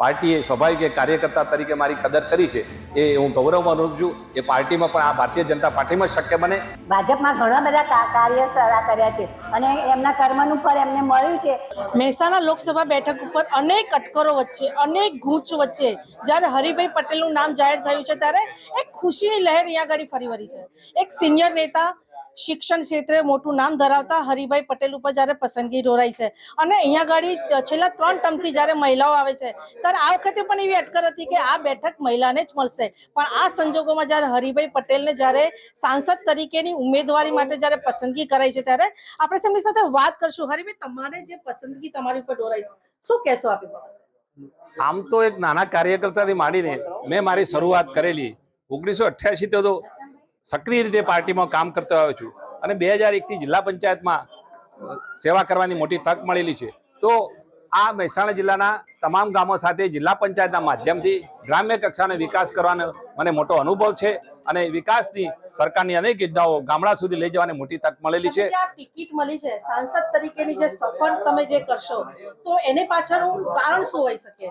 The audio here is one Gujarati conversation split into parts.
પાર્ટીએ સ્વાભાવિક કાર્યકર્તા તરીકે મારી કદર કરી છે એ હું ગૌરવ અનુભવ છું. એ પાર્ટીમાં પણ આ ભારતીય જનતા પાર્ટીમાં શક્ય બને. ભાજપમાં ઘણા બધા કાર્ય સારા કર્યા છે અને એમના કર્મનું ફળ એમને મળ્યું છે. મહેસાણા લોકસભા બેઠક ઉપર અનેક અટકરો વચ્ચે અનેક ગૂંચ વચ્ચે જ્યારે હરિભાઈ પટેલનું નામ જાહેર થયું છે ત્યારે એક ખુશીની લહેર અહીંયા આગળ ફરી વળી છે. એક સિનિયર નેતા શિક્ષણ ક્ષેત્રે મોટું નામ ધરાવતા હરિભાઈ પટેલ ઉપર જ્યારે પસંદગી ઢોરાઈ છે. અને અહીંયા આગળ છેલ્લા ત્રણ ટર્મથી જ્યારે મહિલાઓ આવે છે, ત્યારે આ વખતે પણ એવી અટકર હતી કે આ બેઠક મહિલાને જ મળશે. પણ આ સંજોગોમાં જ્યારે હરિભાઈ પટેલને જ્યારે સાંસદ તરીકેની ઉમેદવારી માટે જ્યારે પસંદગી કરાઈ છે, ત્યારે આપણે તેમની સાથે વાત કરશું. હરિભાઈ, તમારે જે પસંદગી તમારી ઉપર ઢોરાઈ છે, શું કહેશો આપી? આમ તો એક નાના કાર્યકર્તાથી માંડીને મેં મારી શરૂઆત કરેલી. ઓગણીસો અઠ્યાસી તો સક્રિય રીતે પાર્ટીમાં કામ કરતો આવ્યો છું. અને બે હજાર એકથી જિલ્લા પંચાયતમાં સેવા કરવાની મોટી તક મળેલી છે. તો આ મહેસાણા જિલ્લાના તમામ ગામો સાથે જિલ્લા પંચાયતના માધ્યમથી ગ્રામ્ય કક્ષાનો વિકાસ કરવાનો મને મોટો અનુભવ છે અને વિકાસની સરકારની અનેક યોજનાઓ ગામડા સુધી લઈ જવાની મોટી તક મળેલી છે. ટિકિટ મળી છે. સાંસદ તરીકેની જે સફર તમે જે કરશો તો એને પાછળનું કારણ શું હોઈ શકે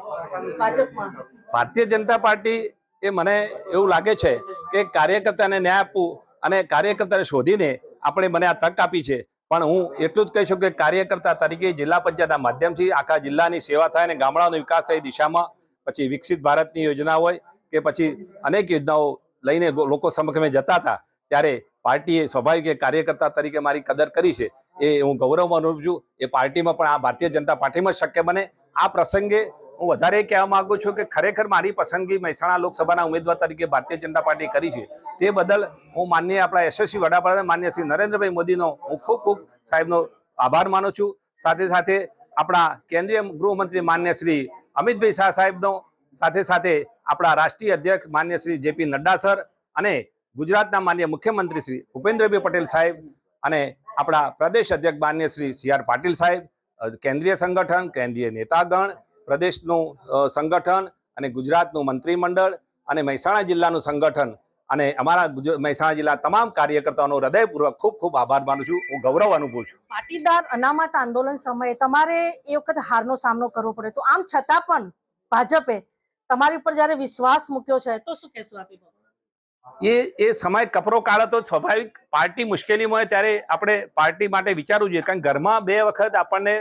ભાજપમાં? ભારતીય જનતા પાર્ટી એ મને એવું લાગે છે કે કાર્યકર્તાને ન્યાય આપવું અને કાર્યકર્તાને શોધીને આપણે મને આ તક આપી છે. પણ હું એટલું જ કહી શકું કે કાર્યકર્તા તરીકે જિલ્લા પંચાયતના માધ્યમથી આખા જિલ્લાની સેવા થાય અને ગામડાનો વિકાસ થાય દિશામાં પછી વિકસિત ભારતની યોજના હોય કે પછી અનેક યોજનાઓ લઈને લોકો સમક્ષ મેં જતા હતા, ત્યારે પાર્ટીએ સ્વાભાવિક કાર્યકર્તા તરીકે મારી કદર કરી છે. એ હું ગૌરવ અનુભવું છું. એ પાર્ટીમાં પણ આ ભારતીય જનતા પાર્ટીમાં શક્ય બને. આ પ્રસંગે હું વધારે કહેવા માંગુ છું કે ખરેખર મારી પસંદગી મહેસાણા લોકસભાના ઉમેદવાર તરીકે ભારતીય જનતા પાર્ટી કરી છે. તે બદલ હું માન્ય આપણા યશસ્વી વડાપ્રધાન માન્ય શ્રી નરેન્દ્રભાઈ મોદીનો હું ખૂબ ખૂબ સાહેબનો આભાર માનું છું. સાથે સાથે આપણા કેન્દ્રીય ગૃહમંત્રી માન્ય શ્રી અમિતભાઈ શાહ સાહેબનો સાથે સાથે આપણા રાષ્ટ્રીય અધ્યક્ષ માન્ય શ્રી જેપી નડ્ડા સર અને ગુજરાતના માન્ય મુખ્યમંત્રી શ્રી ભૂપેન્દ્રભાઈ પટેલ સાહેબ અને આપણા પ્રદેશ અધ્યક્ષ માન્ય શ્રી સી આર પાટીલ સાહેબ કેન્દ્રીય સંગઠન, કેન્દ્રીય નેતાગણ પ્રદેશનું સંગઠન અને ગુજરાતનું મંત્રીમંડળ અને મહેસાણા જિલ્લાનું સંગઠન અને અમારા મહેસાણા જિલ્લા તમામ કાર્યકર્તાઓનો હૃદયપૂર્વક ખૂબ ખૂબ આભાર માનું છું. હું ગૌરવ અનુભવું છું. પાટીદાર અનામત આંદોલન સમયે તમારે એ વખત હારનો સામનો કરવો પડ્યો તો આમ છતાં પણ ભાજપે તમારી ઉપર જ્યારે વિશ્વાસ મૂક્યો છે તો શું કહેશો આપી એ એ સમય કપરો કાળ હતો. સ્વાભાવિક પાર્ટી મુશ્કેલીમાં હોય ત્યારે આપણે પાર્ટી માટે વિચારવું જોઈએ. કારણ કે ઘરમાં બે વખત આપણને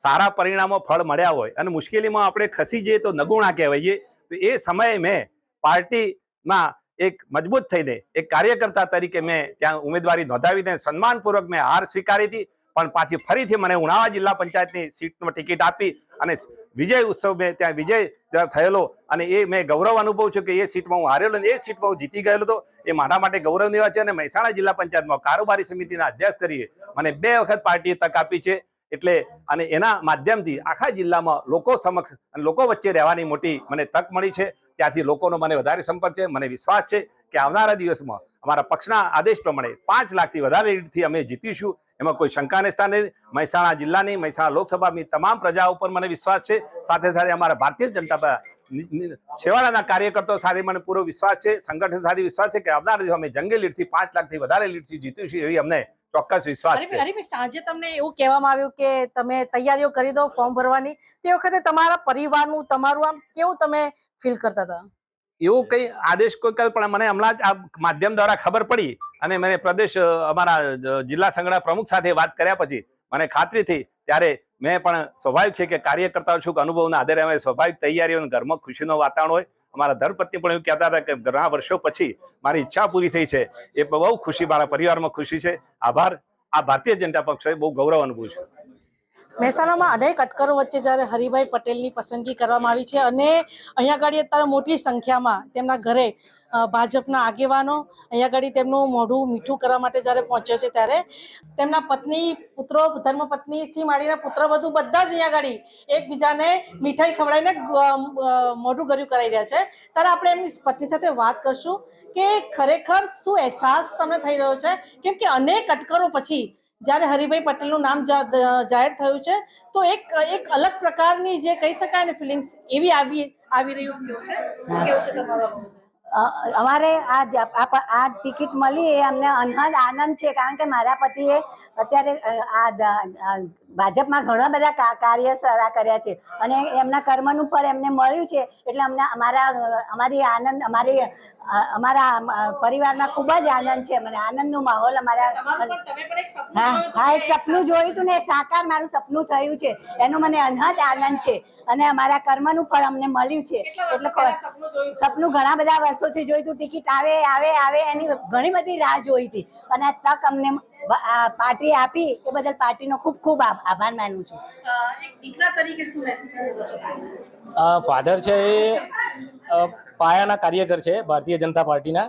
સારા પરિણામો ફળ મળ્યા હોય અને મુશ્કેલીમાં આપણે ખસી જઈએ તો નગુણા કહેવાઈએ, તો એ સમયે મેં પાર્ટીમાં એક મજબૂત થઈને, એક કાર્યકર્તા તરીકે મેં ત્યાં ઉમેદવારી નોંધાવીને સન્માનપૂર્વક મેં હાર સ્વીકારી હતી, પણ પાછી ફરીથી મને ઉનાવા જિલ્લા પંચાયતની સીટમાં ટિકિટ આપી અને વિજય ઉત્સવ મેં ત્યાં વિજય થયેલો અને એ મેં ગૌરવ અનુભવ છું કે એ સીટમાં હું હારેલો અને એ સીટમાં હું જીતી ગયેલો હતો. એ મારા માટે ગૌરવની વાત છે અને મહેસાણા જિલ્લા પંચાયતમાં કારોબારી સમિતિના અધ્યક્ષ તરીકે મને બે વખત પાર્ટીએ તક આપી છે. એટલે અને એના માધ્યમથી આખા જિલ્લામાં લોકો સમક્ષ અને લોકો વચ્ચે રહેવાની મોટી મને તક મળી છે. ત્યાંથી લોકોનો મને વધારે સંપર્ક છે, મને વિશ્વાસ છે કે આવનારા દિવસમાં અમારા પક્ષના આદેશ પ્રમાણે પાંચ લાખથી વધારે લીડથી અમે જીતીશું. એમાં કોઈ શંકાને સ્થાને મહેસાણા જિલ્લાની, મહેસાણા લોકસભાની તમામ પ્રજા ઉપર મને વિશ્વાસ છે. સાથે સાથે અમારા ભારતીય જનતા છેવાડાના કાર્યકર્તાઓ સાથે મને પૂરો વિશ્વાસ છે. સંગઠન સાથે વિશ્વાસ છે કે આવનારા દિવસ અમે જંગી લીડથી પાંચ લાખથી વધારે લીડથી જીતીશું એવી અમને ચોક્કસ વિશ્વાસ છે. હરીભાઈ સાંજે તમને એવું કહેવામાં આવ્યું કે તમે તૈયારીઓ કરી દો ફોર્મ ભરવાની તે વખતે તમારા પરિવારનું તમારું આમ કેવું તમે ફીલ કરતા હતા? એવું કઈ આદેશ કોઈ કલ પણ મને હમણાં જ આ માધ્યમ દ્વારા ખબર પડી અને મને પ્રદેશ અમારા જિલ્લા સંગઠન પ્રમુખ સાથે વાત કર્યા પછી મને ખાતરી થઈ. ત્યારે મેં પણ સ્વાભાવિક છે કે કાર્યકર્તાઓ છું કે અનુભવના આધારે અમે સ્વાભાવિક તૈયારીઓ અને ઘરમાં ખુશીનો વાતાવરણ હોય. અમારા ધર્મપત્ની પણ એવું કહેતા હતા કે ઘણા વર્ષો પછી મારી ઈચ્છા પૂરી થઈ છે. એ બહુ ખુશી મારા પરિવારમાં ખુશી છે. આભાર. આ ભારતીય જનતા પક્ષે બહુ ગૌરવ અનુભવ છે. મહેસાણામાં અનેક અટકરો વચ્ચે જ્યારે હરિભાઈ પટેલની પસંદગી કરવામાં આવી છે અને અહીંયા આગળ અત્યારે મોટી સંખ્યામાં તેમના ઘરે ભાજપના આગેવાનો અહીંયા આગળ તેમનું મોઢું મીઠું કરવા માટે જ્યારે પહોંચ્યો છે ત્યારે તેમના પત્ની પુત્રો ધર્મપત્નીથી માંડીને પુત્ર વધુ બધા જ અહીંયા આગળ એકબીજાને મીઠાઈ ખવડાવીને મોઢું ગર્યું કરાઈ રહ્યા છે. ત્યારે આપણે એમની પત્ની સાથે વાત કરશું કે ખરેખર શું અહેસાસ તમને થઈ રહ્યો છે? કેમ કે અનેક અટકરો પછી જ્યારે હરિભાઈ પટેલનું નામ જાહેર થયું છે તો એક એક અલગ પ્રકારની જે કહી શકાય ને ફિલિંગ્સ એવી આવી આવી રહ્યું કેવું છે? શું કેવું છે તમારો અમારે આ આ ટિકિટ મળી એ અમને અનહદ આનંદ છે કારણ કે મારા પતિએ અત્યારે આ ભાજપમાં ઘણા બધા કાર્ય સારા કર્યા છે અને એમના કર્મનું ફળ એમને મળ્યું છે એટલે અમને અમારા અમારી આનંદ અમારી અમારા પરિવારમાં ખૂબ જ આનંદ છે મને આનંદનો માહોલ અમારા હા હા એક સપનું જોયું હતું ને એ સાકાર મારું સપનું થયું છે એનો મને અનહદ આનંદ છે અને અમારા કર્મનું ફળ અમને મળ્યું છે એટલે સપનું ઘણા બધા વર્ષોથી જોયું જોઈતું ટિકિટ આવે આવે આવે એની ઘણી બધી રાહ જોઈ હતી. અને આ તક અમને પાર્ટી આપી એ બદલ પાર્ટીનો ખૂબ ખૂબ આભાર માનું છું. દીકરા તરીકે શું મહેસૂસ કરો છો? ફાધર છે એ પાયાના કાર્યકર છે ભારતીય જનતા પાર્ટીના.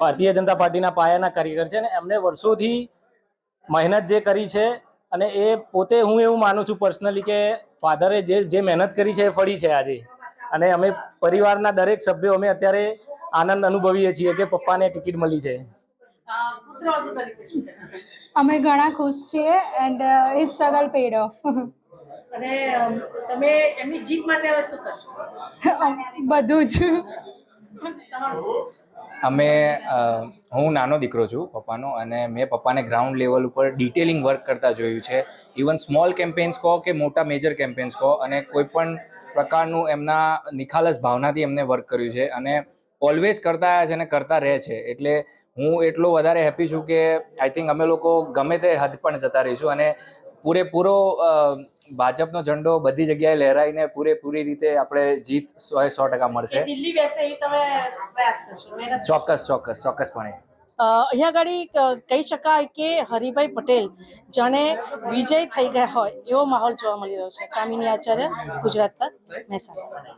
ભારતીય જનતા પાર્ટીના પાયાના કાર્યકર છે અને એમને વર્ષોથી મહેનત જે કરી છે અને એ પોતે હું એવું માનું છું પર્સનલી કે ફાધરે જે જે મહેનત કરી છે એ ફળી છે આજે. અને અમે પરિવારના દરેક સભ્યો અમે અત્યારે આનંદ અનુભવીએ છીએ કે પપ્પાને ટિકિટ મળી છે? અમે ઘણા ખુશ છીએ and a struggle paid off અને તમે એમની જીત માટે હવે શું કરશો? બધું જ. અમે હું નાનો દીકરો છું પપ્પાનો અને મેં પપ્પાને ગ્રાઉન્ડ લેવલ ઉપર ડિટેલિંગ વર્ક કરતા જોયું છે. ઇવન સ્મોલ કેમ્પેન્સ કહો કે મોટા મેજર કેમ્પેન્સ કહો અને કોઈ પણ પ્રકારનું એમના નિખાલસ ભાવનાથી એમને વર્ક કર્યું છે અને ઓલવેઝ કરતા આવ્યા છે અને કરતા રહે છે. એટલે હું એટલો વધારે હેપી છું કે આઈ થિંક અમે લોકો ગમે તે હદ પણ જતા રહીશું અને પૂરેપૂરો અ, ભાજપનો ઝંડો બધી જગ્યાએ લહેરાઈને પૂરેપૂરી રીતે આપણે જીત સો સો ટકા મળશે. ચોક્કસ ચોક્કસ ચોક્કસપણે. અ, અહીંયા આગળ કહી શકાય કે હરિભાઈ પટેલ જાણે વિજય થઈ ગયા હોય એવો માહોલ જોવા મળી રહ્યો છે. કામિની આચાર્ય ગુજરાત તક મહેસાણા.